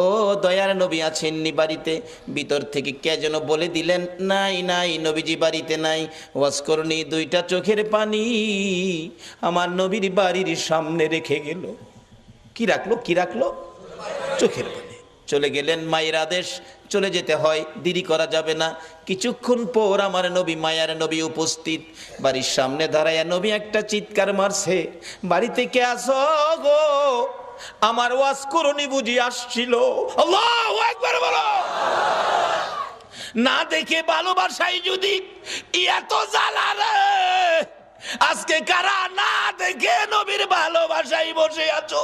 ও দয়ার নবী আছেননি বাড়িতে। ভিতর থেকে কে যেন বলে দিলেন, নাই নাই, নবীজি বাড়িতে নাই। ওয়াসকরণী দুইটা চোখের পানি। আমার নবীর বাড়ির সামনে রেখে গেল। কি রাখল কি রাখল? চোখের পানি। চলে গেলেন মায়ের আদেশ। চলে যেতে হয়, দেরি করা যাবে না। কিছুক্ষণ পর আমার নবী, মায়ার নবী উপস্থিত। বাড়ির সামনে দাঁড়ায় নবী একটা চিৎকার মারছে বাড়ি থেকে আসো গো? আমার ওয়াজ করনি বুঝি আসছিল। না দেখে ভালোবাসাই যদি এত জ্বালা আজকে কারা না দেখে নবীর ভালোবাসাই বসে আছো?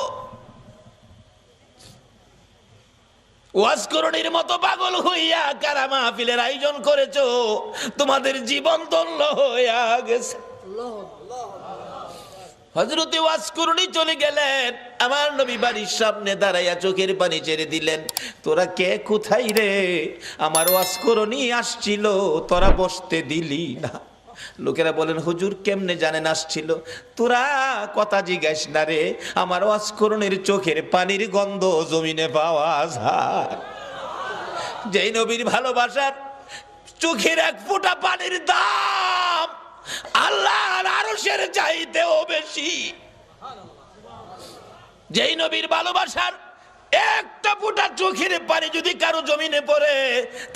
ওয়াজকরণীর মতো পাগল হইয়া কারা মাহফিলের আয়োজন করেছ? তোমাদের জীবন দল্য হইয়া গেছে। হজরতে ওয়াজকরণী চলে গেলেন। আমার নবী বাড়ির সামনে দাঁড়াইয়া চোখের পানি ছেড়ে দিলেন। তোরা কে? কোথায় রে? আমার ওয়াজকরণী আসছিল, তোরা বসতে দিলি না। লোকেরা বলেন, হুজুর কেমনে জানেন আসছিল? তোরা কথা জিজ্ঞাস না রে, আমার ওয়াজকরণের চোখের পানির গন্ধ জমিনে পাওয়া যায়। যেই নবীর ভালোবাসার চোখের এক ফোঁটা পানির দাম আল্লাহর আরশের চাইতেও বেশি। যেই নবীর ভালোবাসার একটা ফোঁটা চোখের পানি যদি কারও জমিনে পড়ে,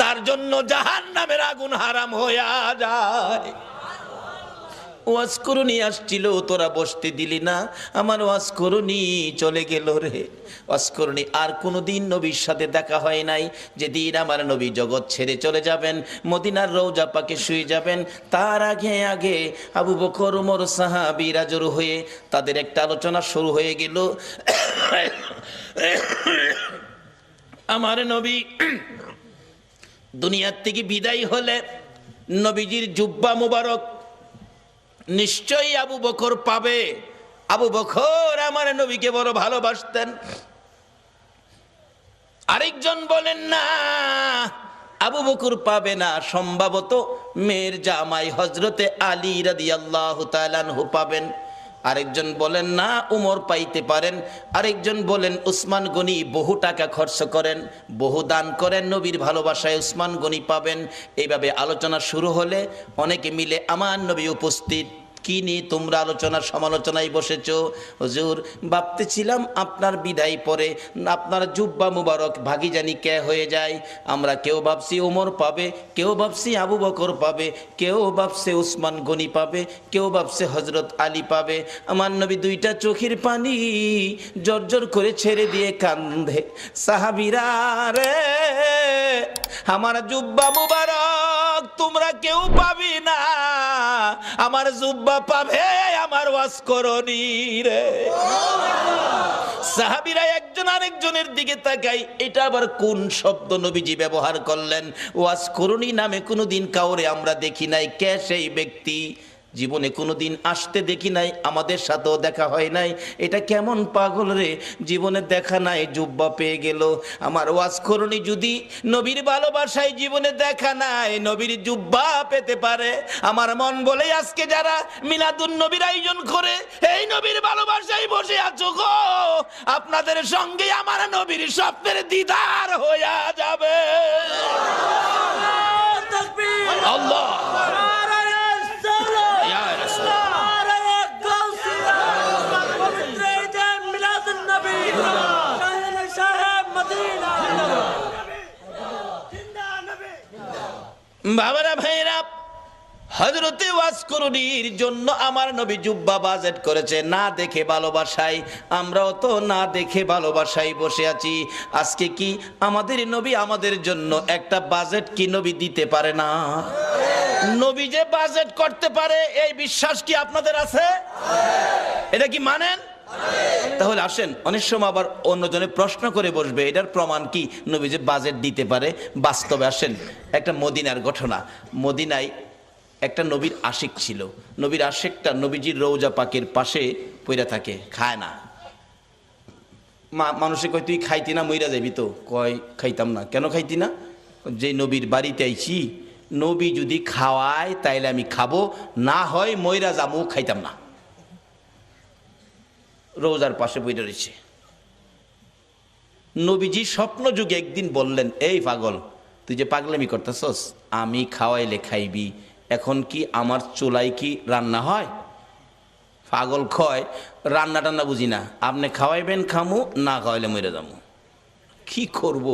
তার জন্য জাহান নামের আগুন হারাম হইয়া যায়। ওয়াজ করুনি, আসছিল, তোরা বসতে দিলি না। আমার ওয়াজ করুনি, চলে গেল রে। ওয়াজ করুনি, আর কোনোদিন নবীর সাথে দেখা হয় নাই। যেদিন আমার নবী জগৎ ছেড়ে চলে যাবেন, মদিনার রৌজা পাকে শুয়ে যাবেন, তার আগে আগে আবু বকর, উমর সাহাবিরা জড়ো হয়ে তাদের একটা আলোচনা শুরু হয়ে গেল। আমার নবী দুনিয়ার থেকে বিদায় হলে নবীজির জুব্বা মুবারক নিশ্চয়ই আবু বকর পাবে। আবু বকর আমার নবীকে বড় ভালোবাসতেন। আরেকজন বলেন, না, আবু বকর পাবে না। সম্ভবত মেয়ের জামাই হজরতে আলী রাদি আল্লাহ তালানহু পাবেন। আরেকজন বলেন, না, উমর পাইতে পারেন। আরেকজন বলেন, উসমান গনি বহু টাকা খরচ করেন, বহু দান করেন, নবীর ভালোবাসায় উসমান গনি পাবেন। এইভাবে আলোচনা শুরু হলে অনেকে মিলে আমার নবী উপস্থিত। কি নিয়ে তোমরা আলোচনা সমালোচনায় বসেছো। হুজুর, ভাবতেছিলাম আপনার বিদায় পরে আপনার জুব্বা মুবারক ভাগি জানি কে হয়ে যায়? আমরা কেউ ভাবছি ওমর পাবে, কেউ ভাবছি আবু বকর পাবে, কেউ ভাবছে উসমান গনি পাবে, কেউ ভাবছে হজরত আলী পাবে। আমার নবী দুইটা চোখের পানি জর্জর করে ছেড়ে দিয়ে কান্দে। সাহাবিরা রে, আমার জুব্বা মুবারক তোমরা কেউ পাবি না। আমার জুব্বা পাবে আমার ওয়াজ করনি রে। সাহাবিরা একজন আরেকজনের দিকে তাকাই এটা আবার কোন শব্দ নবীজি ব্যবহার করলেন? ওয়াজ করুনি নামে কোনোদিন কাউরে আমরা দেখি নাই, কে সেই ব্যক্তি? জীবনে কোনোদিন আসতে দেখি নাই আমাদের সাথেও দেখা হয় নাই। এটা কেমন পাগল রে? জীবনে দেখা নাই জুব্বা পেয়ে গেল। আমার ওয়াজ করুনি যদি নবীর ভালোবাসায় জীবনে দেখা নাই নবীর জুব্বা পেতে পারে। আমার মন বলে আজকে যারা মিলাদুন নবীর আয়োজন করে এই নবীর ভালোবাসায় বসে আছো গো আপনাদের সঙ্গে আমার নবীর স্বপ্নের দিদার হইয়া যাবে। আল্লাহ বাবারা ভাইরা হজরতে ওয়াজ করুনির জন্য আমার নবী জুব্বা বাজেট করেছে, না দেখে ভালোবাসাই আমরাও তো না দেখে ভালোবাসাই বসে আছি। আজকে কি আমাদের নবী আমাদের জন্য একটা বাজেট কি নবী দিতে পারে না? নবী যে বাজেট করতে পারে, এই বিশ্বাস কি আপনাদের আছে? এটা কি মানেন? তাহলে আসেন, অনেক সময় আবার অন্যজনে প্রশ্ন করে বসবে, এটার প্রমাণ কি? নবী যে বাজেট দিতে পারে, বাস্তবে আসেন, একটা মদিনার ঘটনা। মদিনায় একটা নবীর আশিক ছিল। নবীর আশেকটা নবীজির রৌজা পাকের পাশে পইরা থাকে, খায় না। মা- মানুষে কয়, তুই খাইতি না, মইরা যাবি তো? কয়, খাইতাম না। কেন খাইতি না? যে নবীর বাড়িতে আইছি, নবী যদি খাওয়ায়, তাইলে আমি খাব, না হয় মইরা যাব, খাইতাম না। রোজার পাশে বইটা রয়েছে। নবীজি স্বপ্ন যুগে একদিন বললেন, এই পাগল, তুই যে পাগলামি করতেছস, আমি খাওয়াইলে খাইবি, এখন কি আমার চুলাই কি রান্না হয়? পাগল খয় রান্না টান্না বুঝি না, আপনি খাওয়াইবেন খামু, না খাওয়াইলে মরে যাব কি করব?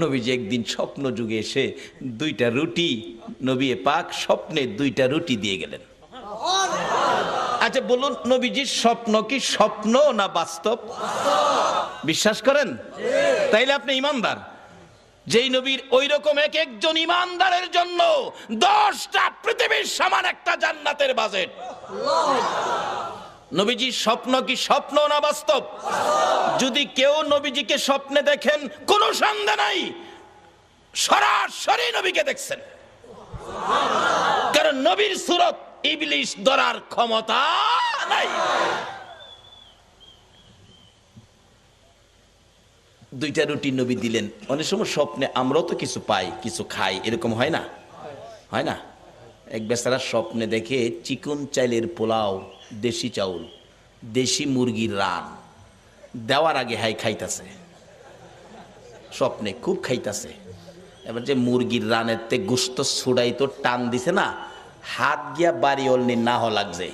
নবীজি একদিন স্বপ্ন যুগে এসে দুইটা রুটি, নবী পাক স্বপ্নে দুইটা রুটি দিয়ে গেলেন। আচ্ছা বলুন, নবীজির স্বপ্ন কি স্বপ্ন না বাস্তব? বিশ্বাস করেন? তাইলে আপনি ইমানদার। যেই নবীর ওই রকম এক একজন ইমানদারের জন্য দশটা পৃথিবীর সমান একটা জান্নাতের বাজেট। নবীজির স্বপ্ন কি স্বপ্ন না বাস্তব? যদি কেউ নবীজিকে স্বপ্নে দেখেন, কোনো সন্দেহ নাই। সরাসরি নবীকে দেখছেন। কারণ নবীর সুরত ইবলিশ ধরার ক্ষমতা নাই। দুইটা রুটি নবী দিলেন। অনেক সময় স্বপ্নে আমরাও তো কিছু পাই, কিছু খাই, এরকম হয় না? হয় না? এক বেচারা স্বপ্নে দেখে চিকন চাইলের পোলাও, দেশি চাউল, দেশি মুরগির রান, দেওয়ার আগে হাই খাইতাছে। স্বপ্নে খুব খাইতাছে। এবার যে মুরগির রানের তে গুস্ত ছুড়াই তো টান দিছে না হাত গিয়া বাড়ি অলনি না হ লাগছে।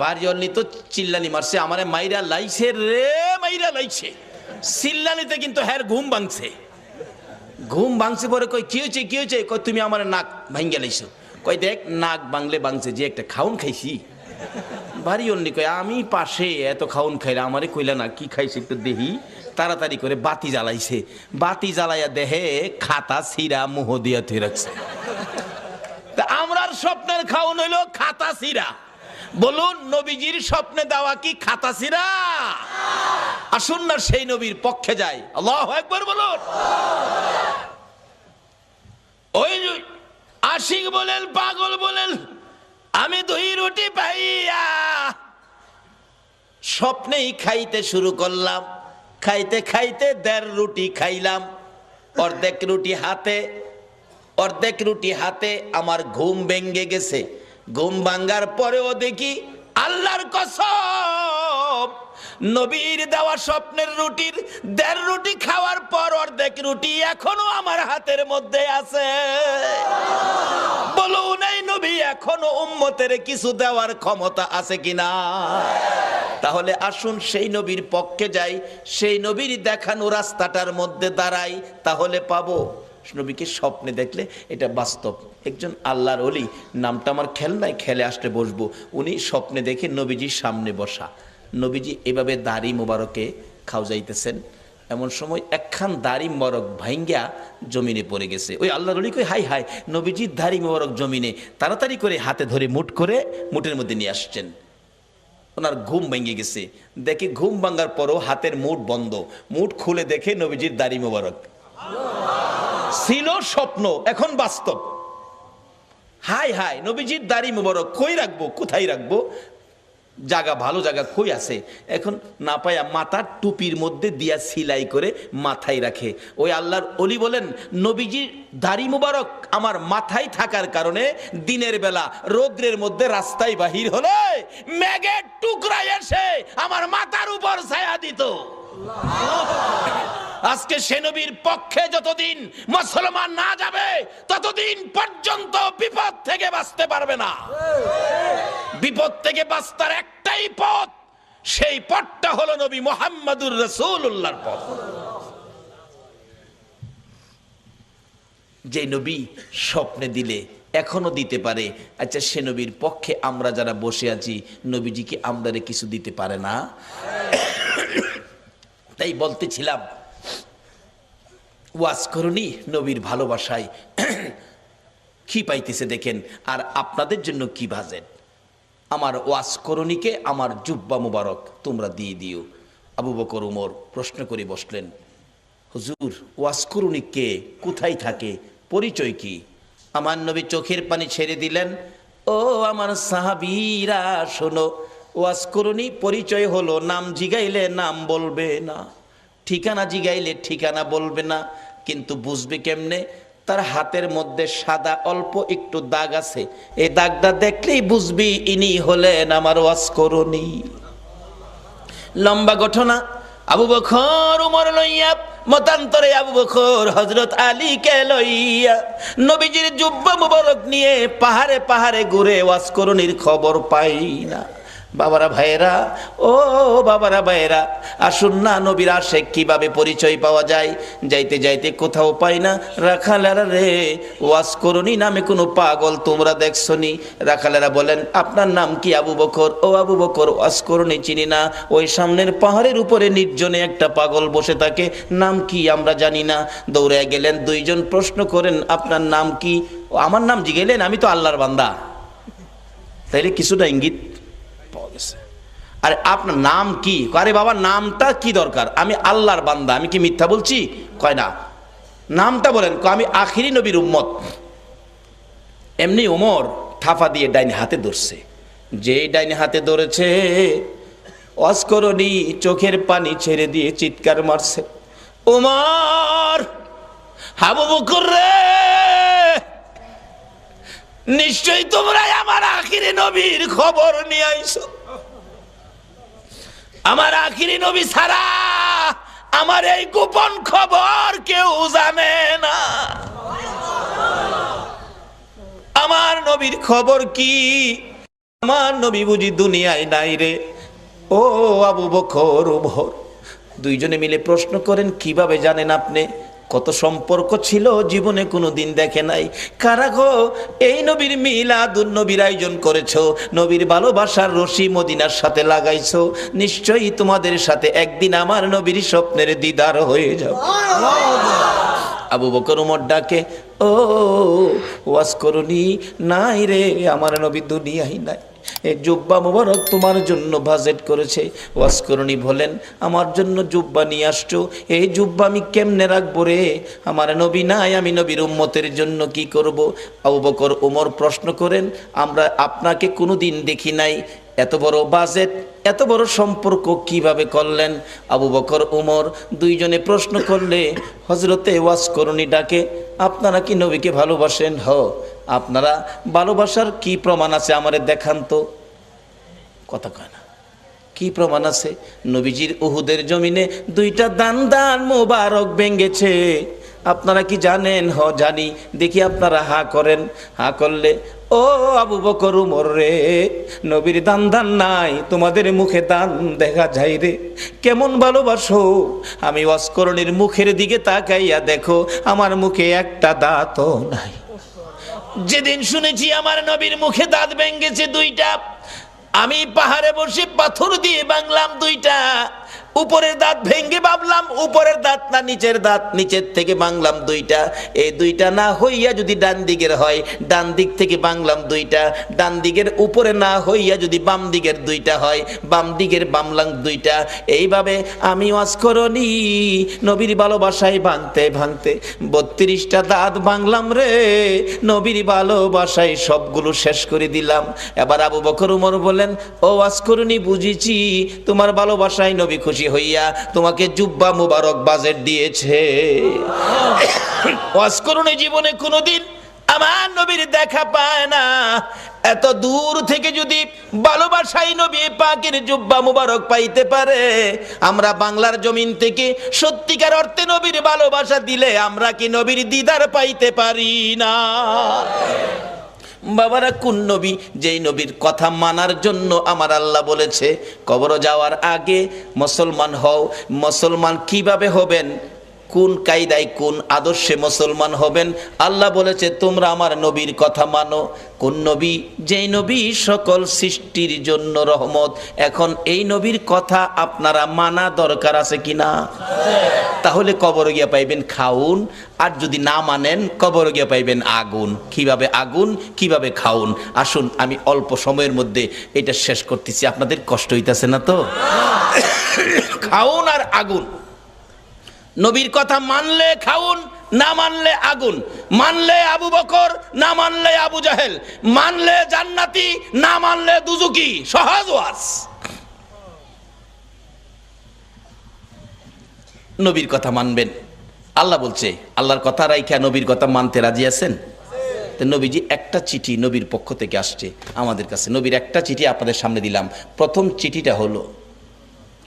বাড়ি অলনি তো চিল্লানি মারছে, আমারে মাইরা লাইছে রে, মাইরা লাইছে। চিল্লানিতে কিন্তু হ্যার ঘুম ভাঙছে। ঘুম ভাঙছে পরে কই কি হয়েছে কি হয়েছে কই তুমি আমার নাক ভাঙ্গে লাইছো। কই দেখ, নাক বাংলে ভাঙছে, যে একটা খাউন খাইছি। বাড়ি অন্য কই আমি পাশে এত খাউন খাইলা আমারে কইলা না, কি খাইছে একটু দেহি তাড়াতাড়ি করে বাতি জ্বালাইছে। বাতি জ্বালাইয়া দেহে খাতা, সিরা, মুহ দিয়া থুই রাখছে। তা আমরার স্বপ্নের খাউন হইল খাতা সিরা। বলুন, নবীজির স্বপ্নে দেওয়া কি খাতা সিরা? আসুন না সেই নবীর পক্ষে আল্লাহ একবার বলুন। ওই আশিক বলেন, পাগল বলেন, আমি দুই রুটি পাইয়া স্বপ্নেই খাইতে শুরু করলাম। খাইতে খাইতে দেড় রুটি খাইলাম। অর্ধেক রুটি হাতে অর্ধেক রুটি হাতে আমার ঘুম ভেঙ্গে গেছে। ঘুম ভাঙ্গার পরেও দেখি আল্লাহর কসম। নবীর দেওয়া স্বপ্নের রুটির দেড় রুটি খাওয়ার পর অর্ধেক রুটি এখনও আমার হাতের মধ্যে আছে। বলুন, এই নবী এখনও উম্মতের কিছু দেওয়ার ক্ষমতা আছে কিনা? তাহলে আসুন সেই নবীর পক্ষে যাই, সেই নবীর দেখানো রাস্তাটার মধ্যে দাঁড়াই, তাহলে পাবো। নবীকে স্বপ্নে দেখলে এটা বাস্তব। একজন আল্লাহর অলি নামটা আমার খেল নাই খেলে আসলে বসবো। উনি স্বপ্নে দেখে নবীজির সামনে বসা। নবীজি এভাবে দাড়ি মোবারকে খাও যাইতেছেন এমন সময় একখান দাড়ি মোবারক ভাইঙ্গা জমিনে পড়ে গেছে। ওই আল্লাহর অলি কই হাই হাই নবীজির দাড়ি মোবারক জমিনে। তাড়াতাড়ি করে হাতে ধরে মুঠ করে মুঠের মধ্যে নিয়ে আসছেন। ওনার ঘুম ভেঙে গেছে। দেখে ঘুম ভাঙার পরও হাতের মুঠ বন্ধ। মুঠ খুলে দেখে নবীজির দাড়ি মোবারক। ছিল স্বপ্ন, এখন বাস্তব। হাই হাই, নবীজির দাড়ি মোবারক কই রাখব, কোথায় রাখব? জায়গা ভালো, জায়গা কই আছে? এখন না পায়া মাথার টুপির মধ্যে দিয়া সিলাই করে মাথায় রাখে। ওই আল্লাহর অলি বলেন, নবীজির দাড়ি মুবারক আমার মাথায় থাকার কারণে দিনের বেলা রৌদ্রের মধ্যে রাস্তায় বাহির হলে মেঘের টুকরা এসে আমার মাথার উপর ছায়া দিত। আজকে সেনবীর পক্ষে যতদিন মুসলমান না যাবে, ততদিন পর্যন্ত বিপদ থেকে বাঁচতে পারবে না। বিপদ থেকে বাঁচতার একটাই পথ, সেই পথটা হলো নবী মোহাম্মদুর রসুল্লাহর পথ। যে নবী স্বপ্নে দিলে, এখনও দিতে পারে আচ্ছা সে নবীর পক্ষে আমরা যারা বসে আছি, নবীজি কি আমদারে কিছু দিতে পারে না? তাই বলতেছিলাম, ওয়াজ করুনি নবীর ভালোবাসায়। কি পাইতেছে দেখেন, আর আপনাদের জন্য কি ভাজেন আমার ওয়াজ করণীকে আমার জুব্বা মুবারক তোমরা দিয়ে দিও। আবু বকর উমর প্রশ্ন করে বসলেন, হুজুর, ওয়াজ করুনি কে? কোথায় থাকে? পরিচয় কি? আমার নবী চোখের পানি ছেড়ে দিলেন, ও আমার সাহাবিরা, শোনো ওয়াজ করুনি, পরিচয় হলো, নাম জিগাইলে নাম বলবে না। ঠিকানা জিগাইলে ঠিকানা বলবে না, কিন্তু বুঝবে কেমনে? তার হাতের মধ্যে সাদা অল্প একটু দাগ আছে। এই দাগটা দেখলেই বুঝবি ইনি হলেন আমার ওয়াজ করুনি। লম্বা ঘটনা, আবু বখর উমর লইয়া, মতান্তরে আবু বখর হজরত আলী কে লইয়া, নবীজির জুব্বা মুবারক নিয়ে পাহাড়ে পাহাড়ে ঘুরে ওয়াসকরণীর খবর পাই না। বাবারা ভাইয়েরা, ও বাবারা ভাইয়েরা, আসুন না নবীর আসে কীভাবে পরিচয় পাওয়া যায়? যাইতে যাইতে কোথাও পাই না। রাখালেরা রে, ওয়াজ করনি নামে কোনো পাগল তোমরা দেখছ নি রাখালেরা বলেন, আপনার নাম কি আবু বকর? ও আবু বকর, ওয়াজ করনি, চিনি না। ওই সামনের পাহাড়ের উপরে নির্জনে একটা পাগল বসে থাকে। নাম কি আমরা জানি না। দৌড়ে গেলেন, দুইজন প্রশ্ন করেন, আপনার নাম কি? আমার নাম জিগেলেন, আমি তো আল্লাহর বান্দা। তাইলে কিছুটা ইঙ্গিত গেছে। আরে আপনার নাম কি? আরে বাবা, নামটা কি দরকার? আমি আল্লাহর বান্দা, আমি কি মিথ্যা বলছি? কয়, না। নামটা বলেন আমি আখিরি নবীর উম্মত। এমনি উমর থাফা দিয়ে ডাইনে হাতে ধরছে। যেই ডাইনে হাতে ধরেছে, অস্করণী চোখের পানি ছেড়ে দিয়ে চিৎকার মারছে। উমর, হাবু বকর রে! নিশ্চয়ই তোমরা আমার আখিরি নবীর খবর নিয়ে আইছো। আমার আখিরি নবী ছাড়া আমার এই গোপন খবর কেউ জানে না। আমার নবীর খবর কি? আমার নবী বুঝি দুনিয়ায় নাই রে। ও আবু বকর ভর দুইজনে মিলে প্রশ্ন করেন, কীভাবে জানেন আপনি? কত সম্পর্ক ছিল জীবনে কোনো দিন দেখে নাই। কারা গো? এই নবীর মিলাদুন নবীর আয়োজন করেছ নবীর ভালোবাসার রশি মদিনার সাথে লাগাইছো। নিশ্চয়ই তোমাদের সাথে একদিন আমার নবীর স্বপ্নের দিদার হয়ে যাবে। আবু বকর উমর ডাকে ও ওয়াজ করুনি নাই রে আমার নবী দুনিয়াই নাই। এই জুব্বা মোবারক তোমার জন্য বাজেট করেছে। ওয়াজ করুনি বলেন, আমার জন্য জুব্বা নিয়ে আসছো। এই জুব্বা আমি কেমনে রাখব রে? আমার নবী নাই, আমি নবীর উম্মতের জন্য কি করব? আবু বকর, উমর প্রশ্ন করেন, আমরা আপনাকে কোনো দিন দেখি নাই। এত বড় বাজেট, এত বড় সম্পর্ক কীভাবে করলেন? আবু বকর, উমর দুইজনে প্রশ্ন করলে হজরতে ওয়াজ ডাকে, আপনারা কি নবীকে ভালোবাসেন? হ। আপনারা ভালোবাসার কি প্রমাণ আছে আমারে দেখান তো? কথা কয় না। কি প্রমাণ আছে? নবীজির উহুদের জমিনে দুইটা দান দান মোবারক ভেঙ্গেছে আপনারা কি জানেন? হ, জানি। দেখি আপনারা হা করেন। হা করলে, ও আবু বকর, উমর রে, নবীর দান দান নাই, তোমাদের মুখে দান দেখা যায় রে। কেমন ভালোবাসো? আমি অস্করণের মুখের দিকে তাকাইয়া দেখো, আমার মুখে একটা দাঁতও নাই। যেদিন শুনেছি আমার নবীর মুখে দাঁত ভেঙ্গেছে দুইটা, আমি পাহাড়ে বসে পাথর দিয়ে বাংলাম দুইটা। উপরের দাঁত ভেঙ্গে ভাবলাম, উপরের দাঁত না নিচের দাঁত, নিচের থেকে বাংলাম দুইটা। এই দুইটা না হইয়া যদি ডান দিকের হয়, ডান দিক থেকে বাংলাম দুইটা। ডান দিকের উপরে না হইয়া যদি বাম দিকের দুইটা হয়, বাম দিকের বামলাম দুইটা। এইভাবে আমি ওয়াজকরণী নবীর ভালোবাসায় ভাঙতে ভাঙতে। বত্রিশটা দাঁত বাংলাম রে, নবীর ভালোবাসায় সবগুলো শেষ করে দিলাম। এবার আবু বকর, উমর বলেন, ও ওয়াজকরণী বুঝেছি। তোমার ভালোবাসায় নবী খুশি হইয়া তোমাকে জুব্বা মুবারক বাজেট দিয়েছে। ওয়াজকরণী জীবনে কোনোদিন আমার নবীর দেখা পায় না। এত দূর থেকে যদি ভালোবাসাই নবী পাকের জুব্বা মুবারক পাইতে পারে, আমরা বাংলার জমিন থেকে সত্যিকার অর্থে নবীর ভালোবাসা দিলে আমরা কি নবীর দিদার পাইতে পারি না? বাবারা কোন নবী, যেই নবীর কথা মানার জন্য আমার আল্লাহ বলেছে, কবর যাওয়ার আগে মুসলমান হও, মুসলমান কীভাবে হবেন? কোন কায়দায় কোন আদর্শে মুসলমান হবেন? আল্লাহ বলেছে, তোমরা আমার নবীর কথা মানো। কোন নবী? যেই নবী সকল সৃষ্টির জন্য রহমত। এখন এই নবীর কথা আপনারা মানা দরকার আছে কিনা তাহলে কবর গিয়া পাইবেন খাউন, আর যদি না মানেন, কবর গিয়া পাইবেন আগুন। কীভাবে আগুন, কীভাবে খাউন? আসুন, আমি অল্প সময়ের মধ্যে এটা শেষ করতেছি। আপনাদের কষ্ট হইতাছে না তো? খাউন আর আগুন। নবীর কথা মানলে খাউন, না মানলে আগুন। মানলে আবু বকর, না মানলে আবু জাহেল। মানলে জান্নাতি, না মানলে দুজুকি সহজ ওয়াজ। নবীর কথা মানবেন। আল্লাহ বলছে, আল্লাহর কথা রাইখা নবীর কথা মানতে রাজি আছেন? নবীজি একটা চিঠি নবীর পক্ষ থেকে আসছে। আমাদের কাছে নবীর একটা চিঠি আপনাদের সামনে দিলাম। প্রথম চিঠিটা হলো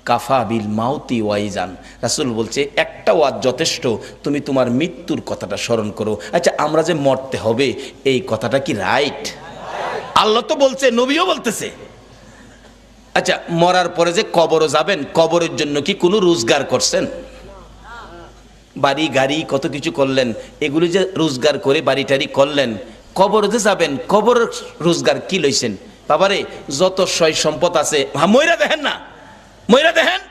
কাফা বিল মাউতি ওয়াইজান। রাসুল বলছে, একটা ওয়াজ যথেষ্ট, তুমি তোমার মৃত্যুর কথাটা স্মরণ করো। আচ্ছা আমরা যে মরতে হবে, এই কথাটা কি রাইট? আল্লাহ তো বলছে, নবীও বলতেছে। আচ্ছা মরার পরে যে কবরও যাবেন, কবরের জন্য কি কোনো রোজগার করছেন? বাড়ি, গাড়ি কত কিছু করলেন, এগুলি যে রোজগার করে বাড়ি টাড়ি করলেন, কবরে যে যাবেন কবর রোজগার কি লইছেন? বাবারে, যত সয় সম্পদ আছে ময়রা দেখেন না। ময়রা দেখেন,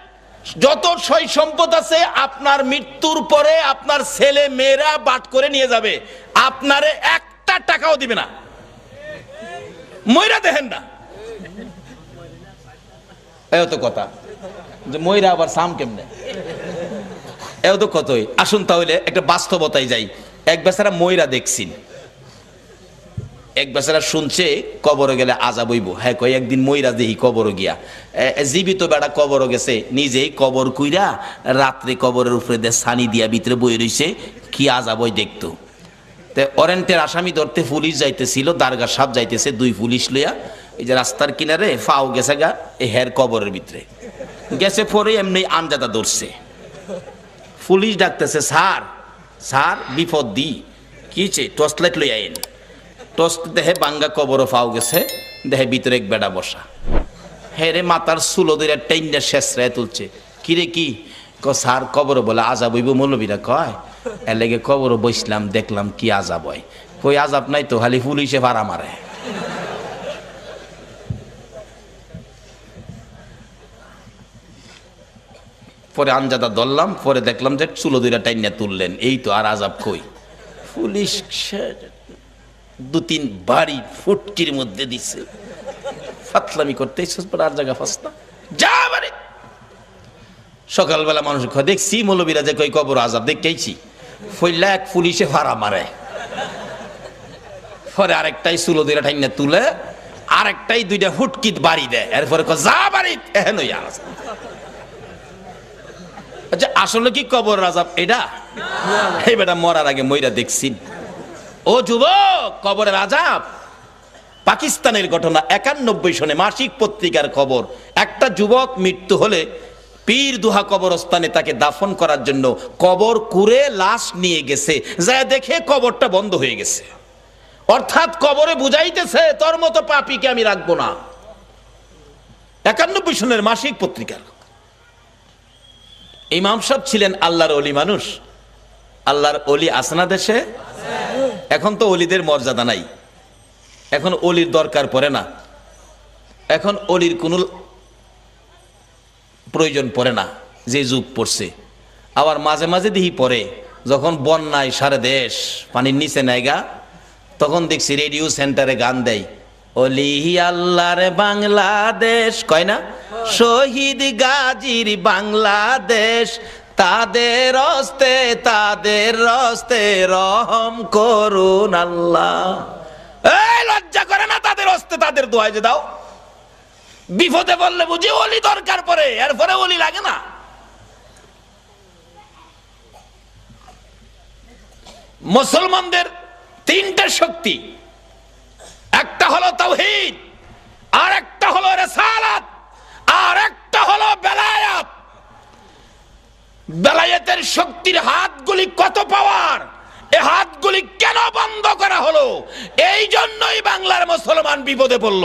যত সয় সম্পদ আছে, আপনার মৃত্যুর পরে আপনার ছেলে মেয়েরা বাট করে নিয়ে যাবে। আপনারে একটা টাকাও দিবে না। ময়রা দেখেন না। এও তো কথা। যে ময়রা আবার সাম কেমনে? এও তো কতই। আসুন তাহলে একটা বাস্তবতায় যাই। এক বেচারা ময়রা দেখছিন এক বেচারা শুনছে কবরে গেলে আজাব হইব। হ্যাঁ কয় একদিন ময়রা দেহি কবর গিয়া। এ, এ, জীবিত বেড়া কবর গেছে নিজেই কবর কুইরা রাত্রে কবরের উপরে দিয়ে সানি দিয়া ভিতরে বই রইছে কি আজাব ওই দেখতো। তে ওয়ারেন্টের আসামি ধরতে পুলিশ যাইতেছিল দারগা সাপ যাইতেছে দুই পুলিশ লইয়া এই যে রাস্তার কিনারে ফাও গেছে গা এই হের কবরের ভিতরে। গেছে পরে এমনি আনজাদা ধরছে। পুলিশ ডাকতেছে স্যার স্যার বিপদ দি কিছে টর্চ লাইট লইয়া আইন। টর্চ দেহে বাঙ্গা কবরও পাও গেছে, দেহে ভিতরে এক বেড়া বসা। হেরে মাতার সুলো ধরে টেন্ডা শেষ রায় তুলছে। কিরে কি? ক স্যার কবর বলে আজাব হইব মৌলবীরা কয়। এর লেগে কবর বসলাম, দেখলাম কি আজাব হয়। কই আজাব নাই তো, খালি পুলিশে ভাড়া মারে। পরে আঞ্জাদা ধরলাম, পরে দেখলাম যে চুলো দুইটা টাইনা তুললেন। এই তো আর আজাব কই? পুলিশ দু তিন বাড়ি ফুটকির মধ্যে দিছে। ফাতলামি করতে আর জায়গা ফাসনা যা বাড়ি। সকালবেলা মানুষ দেখছি মৌলবীরা যে কই কবর আজাব দেখেছি ফইলা এক পুলিশে ভাড়া মারে। পরে আরেকটাই চুলো দুইটা টাইনা তুলে আরেকটাই দুইটা ফুটকিত বাড়ি দেয়। এরপরে যা বাড়ি এহেন আচ্ছা আসলে কি কবর রাজাব এটা? এই বেটা মরার আগে মইরা দেখছি। ও যুবক, কবরের আজাব পাকিস্তানের ঘটনা, একানব্বই সনে মাসিক পত্রিকার খবর। একটা যুবক মৃত্যু হলে পীর দুহা কবরস্থানে তাকে দাফন করার জন্য কবর কুরে লাশ নিয়ে গেছে। যা দেখে কবরটা বন্ধ হয়ে গেছে। অর্থাৎ কবরে বুঝাইতেছে, তোর মতো পাপিকে আমি রাখব না। একানব্বই সনের মাসিক পত্রিকার। ইমাম সাহেব ছিলেন আল্লাহর অলি মানুষ। আল্লাহর অলি আসনা দেশে এখন তো অলিদের মর্যাদা নাই। এখন অলির দরকার পড়ে না। এখন অলির কোনো প্রয়োজন পড়ে না, যে যুগ পড়ছে। আবার মাঝে মাঝে দিহি পড়ে, যখন বন্যায় সারা দেশ পানির নিচে নেয়গা তখন দেখছি রেডিও সেন্টারে গান দেয়, অলি আল্লাহর বাংলাদেশ, কয় না? শহীদ গাজীর বাংলাদেশ তাদের রস্তে তাদের রস্তে রহম করুন আল্লাহ। লজ্জা করে না তাদের হস্তে, তাদের দোয়াই যে দাও। বিপদে বললে বুঝি অলি দরকার পড়ে, এরপরে অলি লাগে না। মুসলমানদের তিনটা শক্তি, একটা হলো তাওহীদ, আর একটা হলো রেসালাত, আর একটা হলো বেলায়াত। বেলায়েতের শক্তির হাতগুলি কত পাওয়ার এ হাতগুলি কেন বন্ধ করা হলো? এই জন্যই বাংলার মুসলমান বিপদে পড়ল।